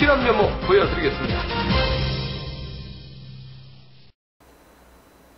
확실한 면모 보여드리겠습니다.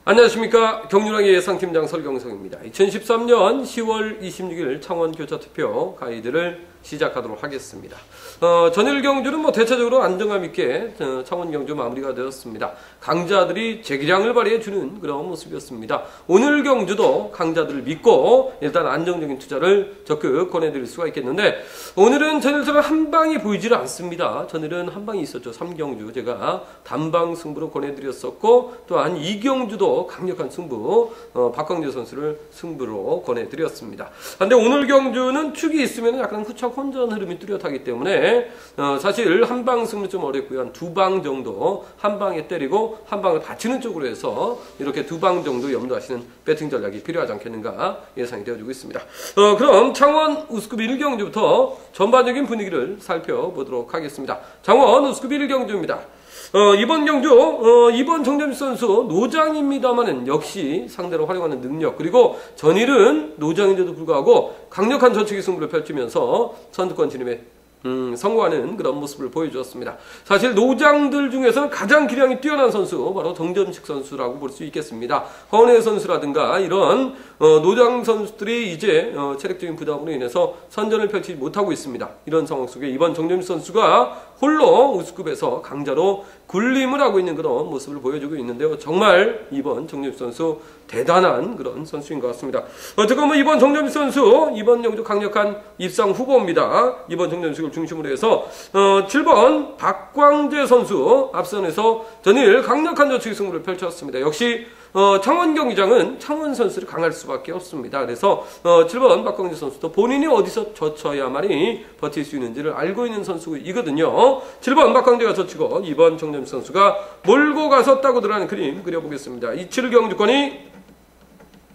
안녕하십니까 경륜왕의 예상팀장 설경성입니다. 2013년 10월 26일 창원 교차투표 가이드를 시작하도록 하겠습니다. 어, 전일 경주는 뭐 대체적으로 안정감 있게 어, 창원 경주 마무리가 되었습니다. 강자들이 재기량을 발휘해 주는 그런 모습이었습니다. 오늘 경주도 강자들을 믿고 일단 안정적인 투자를 적극 권해드릴 수가 있겠는데 오늘은 전일처럼 한 방이 보이질 않습니다. 전일은 한 방이 있었죠. 3경주 제가 단방 승부로 권해드렸었고 또한 2경주도 강력한 승부 어, 박광재 선수를 승부로 권해드렸습니다. 그런데 오늘 경주는 축이 있으면 약간 후척 혼전 흐름이 뚜렷하기 때문에 어, 사실 한 방 승부 좀 어렵고요. 한 두 방 정도 한 방에 때리고 한 방을 받치는 쪽으로 해서 이렇게 두 방 정도 염두하시는 배팅 전략이 필요하지 않겠는가 예상이 되어지고 있습니다. 어, 그럼 창원 우스급 1경주부터 전반적인 분위기를 살펴보도록 하겠습니다. 창원 우스급 1경주입니다. 어, 이번 경주, 어, 이번 정점식 선수 노장입니다만은 역시 상대로 활용하는 능력, 그리고 전일은 노장인데도 불구하고 강력한 전투기 승부를 펼치면서 선두권 진입에 음, 성공하는 그런 모습을 보여주었습니다. 사실 노장들 중에서는 가장 기량이 뛰어난 선수 바로 정점식 선수라고 볼 수 있겠습니다. 허은혜 선수라든가 이런 어, 노장 선수들이 이제 어, 체력적인 부담으로 인해서 선전을 펼치지 못하고 있습니다. 이런 상황 속에 이번 정점식 선수가 홀로 우수급에서 강자로 군림을 하고 있는 그런 모습을 보여주고 있는데요. 정말 이번 정점식 선수 대단한 그런 선수인 것 같습니다. 어쨌건 뭐 이번 정점식 선수 이번 영주 강력한 입상 후보입니다. 이번 정점식을 중심으로 해서 어, 7번 박광재 선수 앞선에서 전일 강력한 저축 승부를 펼쳤습니다. 역시 어, 창원 경기장은 창원 선수를 강할 수밖에 없습니다. 그래서 어, 7번 박광재 선수도 본인이 어디서 젖혀야만이 버틸 수 있는지를 알고 있는 선수이거든요. 7번 박광재가 젖히고 2번 정점 선수가 몰고 가서 따고 들어가는 그림 그려보겠습니다. 이 7경주권이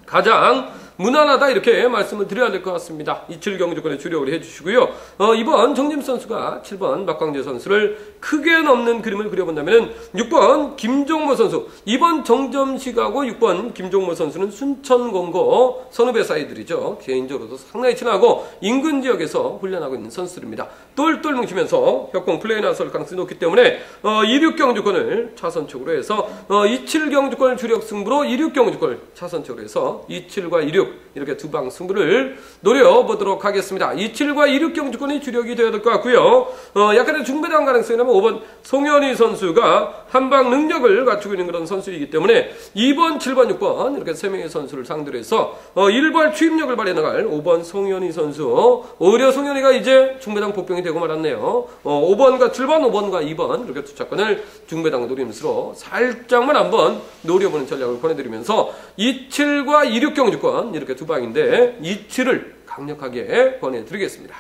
가장 무난하다 이렇게 말씀을 드려야 될 것 같습니다. 이칠 경주권에 주력을 해주시고요. 어, 이번 정림 선수가 7번 박광재 선수를 크게 넘는 그림을 그려본다면 6번 김종모 선수 이번 정점식하고 6번 김종모 선수는 순천 공고 선후배 사이들이죠. 개인적으로도 상당히 친하고 인근 지역에서 훈련하고 있는 선수들입니다. 똘똘 뭉치면서 협공 플레이 나설 가능성이 높기 때문에 어, 26경주권을 차선 쪽으로 해서 어, 27 경주권을 주력 승부로 26 경주권을 차선 쪽으로 해서 27과 26 Valeu! 이렇게 두 방 승부를 노려보도록 하겠습니다. 27과 26 경주권이 주력이 되어야 될 것 같고요. 어, 약간의 중배당 가능성이 나면 5번 송현희 선수가 한방 능력을 갖추고 있는 그런 선수이기 때문에 2번, 7번, 6번 이렇게 세 명의 선수를 상대로 해서 어, 일발 추임력을 발휘해 나갈 5번 송현희 선수 오히려 송현희가 이제 중배당 복병이 되고 말았네요. 어, 5번과 7번, 5번과 2번 이렇게 투차권을 중배당 노림수로 살짝만 한번 노려보는 전략을 보내드리면서 27과 26 경주권 이렇게 두 방인데 이치를 강력하게 권해드리겠습니다.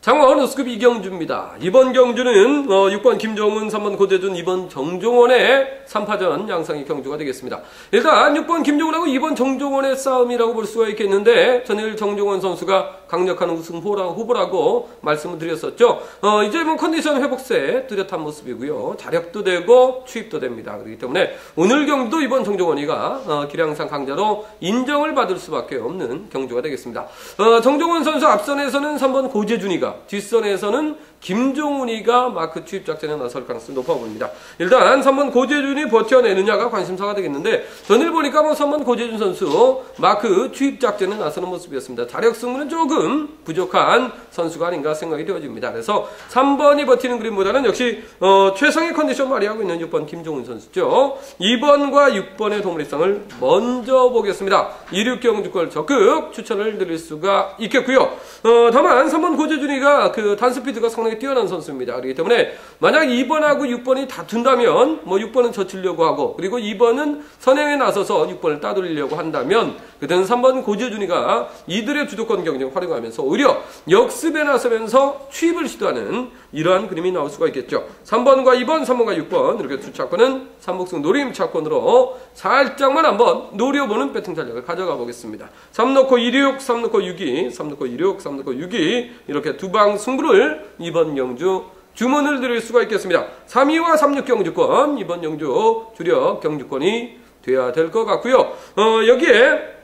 장원 우스급 이경주입니다. 이번 경주는 어, 6번 김종훈, 3번 고재준, 2번 정종원의 3파전 양상의 경주가 되겠습니다. 일단 6번 김종훈하고 2번 정종원의 싸움이라고 볼 수가 있겠는데 전일 정종원 선수가 강력한 우승 후보라고 말씀을 드렸었죠. 어, 이제 뭐 컨디션 회복세 뚜렷한 모습이고요. 자력도 되고 추입도 됩니다. 그렇기 때문에 오늘 경기도 이번 정종원이가 어, 기량상 강자로 인정을 받을 수밖에 없는 경주가 되겠습니다. 어, 정종원 선수 앞선에서는 3번 고재준이가 뒷선에서는 김종훈이가 마크 투입 작전에 나설 가능성이 높아 보입니다. 일단 3번 고재준이 버텨내느냐가 관심사가 되겠는데 전일 보니까 뭐 3번 고재준 선수 마크 투입 작전에 나서는 모습이었습니다. 자력 승부는 조금 부족한 선수가 아닌가 생각이 되어집니다. 그래서 3번이 버티는 그림보다는 역시 어, 최상의 컨디션 발휘하고 있는 6번 김종훈 선수죠. 2번과 6번의 동물입상을 먼저 보겠습니다. 26경 주권 적극 추천을 드릴 수가 있겠고요. 어, 다만 3번 고재준이가 그 단스피드가 상당히 상당히 뛰어난 선수입니다. 그렇기 때문에 만약 2번하고 6번이 다툰다면 뭐 6번은 젖히려고 하고 그리고 2번은 선행에 나서서 6번을 따돌리려고 한다면 그때는 3번 고재준이가 이들의 주도권 경쟁을 활용하면서 오히려 역습에 나서면서 취입을 시도하는 이러한 그림이 나올 수가 있겠죠. 3번과 2번, 3번과 6번 이렇게 두 차권은 삼목승 노림 차권으로 살짝만 한번 노려보는 배팅 전략을 가져가 보겠습니다. 3 넣고 26, 3 넣고 62, 3 넣고 26, 3 넣고 62 이렇게 두 방 승부를 이번 경주 주문을 드릴 수가 있겠습니다. 3위와 36 경주권 이번 경주 주력 경주권이 돼야 될 것 같고요. 어, 여기에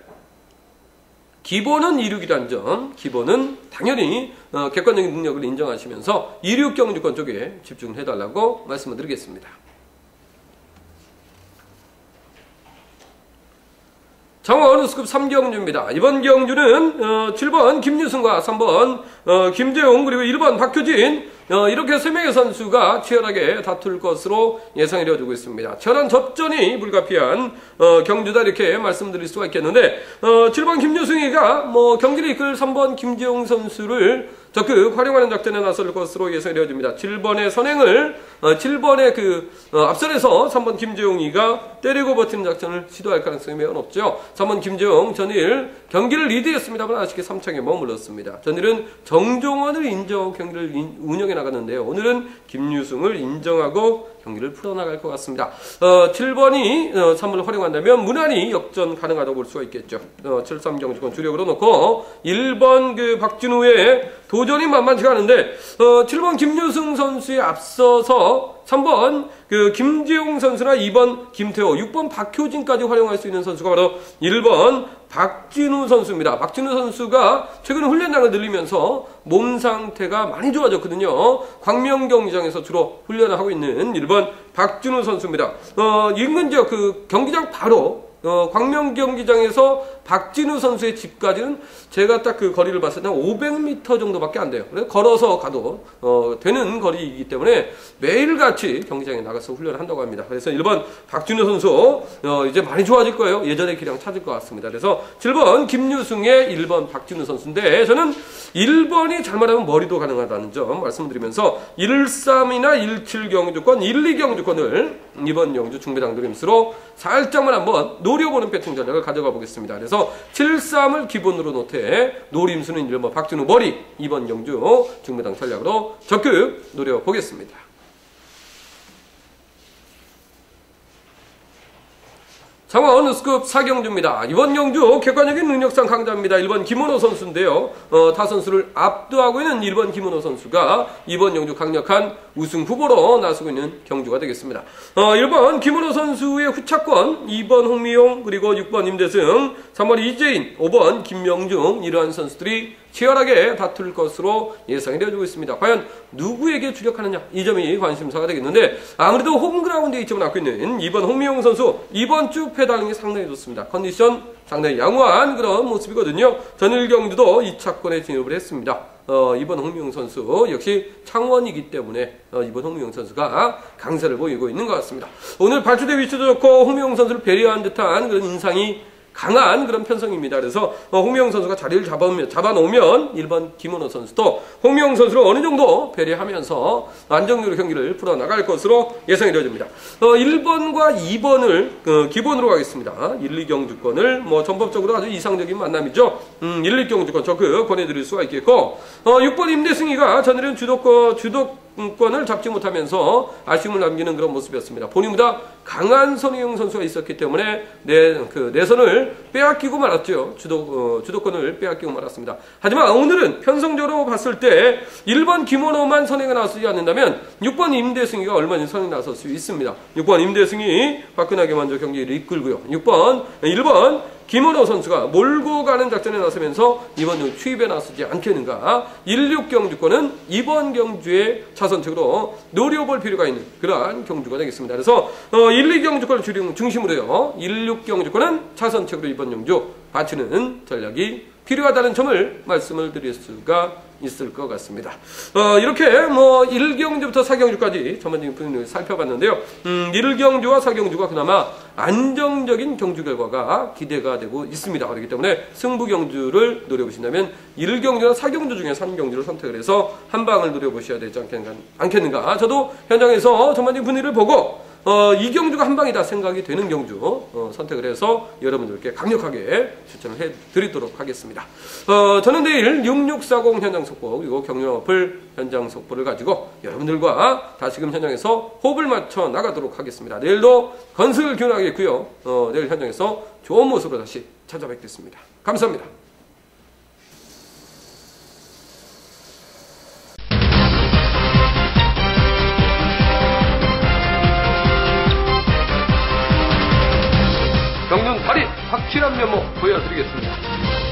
기본은 이륙이란 점, 기본은 당연히 어, 객관적인 능력을 인정하시면서 이륙 경주권 쪽에 집중해달라고 말씀을 드리겠습니다. 장원 스급 3경주입니다. 이번 경주는 어, 7번 김유승과 3번 어, 김재용 그리고 1번 박효진 어, 이렇게 세 명의 선수가 치열하게 다툴 것으로 예상이 되어지고 있습니다. 치열한 접전이 불가피한 어, 경주다 이렇게 말씀드릴 수가 있겠는데 어, 7번 김유승이가 뭐 경기를 이끌 3번 김재용 선수를 적극 활용하는 작전에 나설 것으로 예상이 되어집니다. 7번의 선행을 어, 7번의 그 어, 앞선에서 3번 김재용이가 때리고 버티는 작전을 시도할 가능성이 매우 높죠. 3번 김재용 전일 경기를 리드했습니다만 아쉽게 3창에 머물렀습니다. 전일은 정종원을 인정 경기를 운영해 나갔는데요. 오늘은 김유승을 인정하고 경기를 풀어나갈 것 같습니다. 어, 7번이 어, 3번을 활용한다면 무난히 역전 가능하다고 볼 수가 있겠죠. 어, 7-3 경주권 주력으로 놓고 1번 그 박진우의 도전이 만만치가 않은데 어, 7번 김유승 선수에 앞서서 3번 그 김재용 선수나 2번 김태호, 6번 박효진까지 활용할 수 있는 선수가 바로 1번 박진우 선수입니다. 박진우 선수가 최근 훈련량을 늘리면서 몸 상태가 많이 좋아졌거든요. 광명 경기장에서 주로 훈련을 하고 있는 1번 박진우 선수입니다. 어, 인근 지역 그 경기장 바로 어, 광명 경기장에서 박진우 선수의 집까지는 제가 딱 그 거리를 봤을 때 500m 정도밖에 안 돼요. 그래서 걸어서 가도 어, 되는 거리이기 때문에 매일같이 경기장에 나가서 훈련을 한다고 합니다. 그래서 1번 박진우 선수 어, 이제 많이 좋아질 거예요. 예전의 기량 찾을 것 같습니다. 그래서 7번 김유승의 1번 박진우 선수인데 저는 1번이 잘못하면 머리도 가능하다는 점 말씀드리면서 13이나 17 경주권, 1, 2 경주권을 이번 경주 중배당 드림스로 살짝만 한번 노 려보는 배팅 전략을 가져가 보겠습니다. 그래서 7-3을 기본으로 놓되 노림수는 1번 박준우 머리 2번 경주 중매당 전략으로 적극 노려보겠습니다. 상황 스급 4경주입니다. 이번 경주 객관적인 능력상 강자입니다. 1번 김원호 선수인데요. 어, 타 선수를 압도하고 있는 1번 김원호 선수가 이번 경주 강력한 우승 후보로 나서고 있는 경주가 되겠습니다. 어, 1번 김원호 선수의 후차권, 2번 홍미용, 그리고 6번 임대승, 3번 이재인, 5번 김명중 이러한 선수들이 치열하게 다툴 것으로 예상이 되어지고 있습니다. 과연 누구에게 주력하느냐 이 점이 관심사가 되겠는데 아무래도 홈그라운드에 이점을 갖고 있는 2번 홍미용 선수 이번 주 페달링이 상당히 좋습니다. 컨디션 상당히 양호한 그런 모습이거든요. 전일 경주도 2차권에 진입을 했습니다. 어, 이번 홍미용 선수 역시 창원이기 때문에 어, 이번 홍미용 선수가 강세를 보이고 있는 것 같습니다. 오늘 발주대 위치도 좋고 홍미용 선수를 배려한 듯한 그런 인상이 강한 그런 편성입니다. 그래서 어, 홍명 선수가 자리를 잡아오면, 잡아놓으면 1번 김원호 선수도 홍명 선수를 어느 정도 배려하면서 안정적으로 경기를 풀어나갈 것으로 예상이 되어집니다. 어, 1번과 2번을 어, 기본으로 가겠습니다. 1, 2경 주권을 뭐 전법적으로 아주 이상적인 만남이죠. 음, 1, 2경 주권 적극 보내드릴 수가 있겠고 어, 6번 임대승이가 전일은 주도권, 주도 권을 잡지 못하면서 아쉬움을 남기는 그런 모습이었습니다. 본인보다 강한 선우영 선수가 있었기 때문에 내, 그 내선을 빼앗기고 말았죠. 주도, 어, 주도권을 빼앗기고 말았습니다. 하지만 오늘은 편성적으로 봤을 때 1번 김원호만 선행에 나서지 않는다면 6번 임대승이가 얼마나 선행에 나설 수 있습니다. 6번 임대승이 화끈하게 먼저 경기를 이끌고요. 6번, 1번 김원호 선수가 몰고 가는 작전에 나서면서 이번 주 추입에 나서지 않겠는가. 16 경주권은 이번 경주의 차선책으로 노려볼 필요가 있는 그러한 경주가 되겠습니다. 그래서 어, 1, 2경주권을 중심으로요. 16경주권은 차선책으로 이번 경주 바치는 전략이 필요하다는 점을 말씀을 드릴 수가 있을 것 같습니다. 어, 이렇게 뭐 1경주부터 4경주까지 전반적인 분위기를 살펴봤는데요. 음, 1경주와 4경주가 그나마 안정적인 경주 결과가 기대가 되고 있습니다. 그렇기 때문에 승부 경주를 노려보신다면 1경주나 4경주 중에 3경주를 선택을 해서 한 방을 노려보셔야 되지. 않겠는가. 저도 현장에서 전반적인 분위기를 보고 어, 이 경주가 한 방이다 생각이 되는 경주 어, 선택을 해서 여러분들께 강력하게 추천을 해드리도록 하겠습니다. 어, 저는 내일 6640 현장 속보 그리고 경륜 어플 현장 속보를 가지고 여러분들과 다시금 현장에서 호흡을 맞춰 나가도록 하겠습니다. 내일도 건설 균하겠고요. 어, 내일 현장에서 좋은 모습으로 다시 찾아뵙겠습니다. 감사합니다. 실한 면모 보여드리겠습니다.